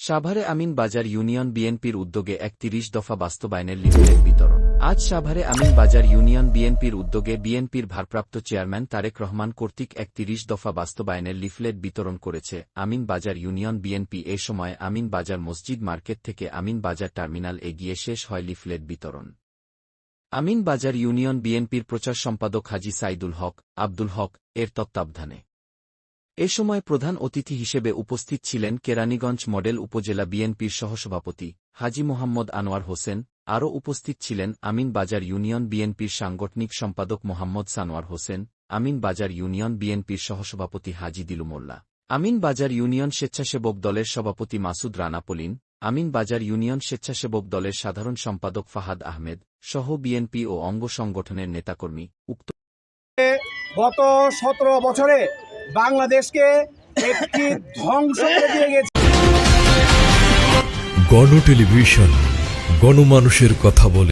সাভারে আমিন বাজার ইউনিয়ন বিএনপির উদ্যোগে এক তিরিশ দফা বাস্তবায়নের লিফলেট বিতরণ। আজ সাভারে আমিন বাজার ইউনিয়ন বিএনপির উদ্যোগে বিএনপির ভারপ্রাপ্ত চেয়ারম্যান তারেক রহমান কর্তৃক এক তিরিশ দফা বাস্তবায়নের লিফলেট বিতরণ করেছে। আমিন বাজার ইউনিয়ন বিএনপি এ সময় আমিন বাজার মসজিদ মার্কেট থেকে আমিন বাজার টার্মিনাল এগিয়ে শেষ হয় লিফলেট বিতরণ। আমিন বাজার ইউনিয়ন বিএনপির প্রচার সম্পাদক হাজি সাইদুল হক, আব্দুল হক, এর তত্ত্বাবধানে এ সময় প্রধান অতিথি হিসেবে উপস্থিত ছিলেন কেরানীগঞ্জ মডেল উপজেলা বিএনপির সহসভাপতি হাজি মোহাম্মদ আনোয়ার হোসেন, আরও উপস্থিত ছিলেন আমিন বাজার ইউনিয়ন বিএনপির সাংগঠনিক সম্পাদক মোহাম্মদ সানোয়ার হোসেন, আমিন বাজার ইউনিয়ন বিএনপির সহসভাপতি হাজি দিলু মোল্লা, আমিন বাজার ইউনিয়ন স্বেচ্ছাসেবক দলের সভাপতি মাসুদ রানা পলিন, আমিন বাজার ইউনিয়ন স্বেচ্ছাসেবক দলের সাধারণ সম্পাদক ফাহাদ আহমেদ, সহ বিএনপি ও অঙ্গ সংগঠনের নেতাকর্মী, উক্ত গত সতেরো বছরে বাংলাদেশকে একটি ধ্বংস দিয়ে গেছে। গণ টেলিভিশন গণমানুষের কথা বলে।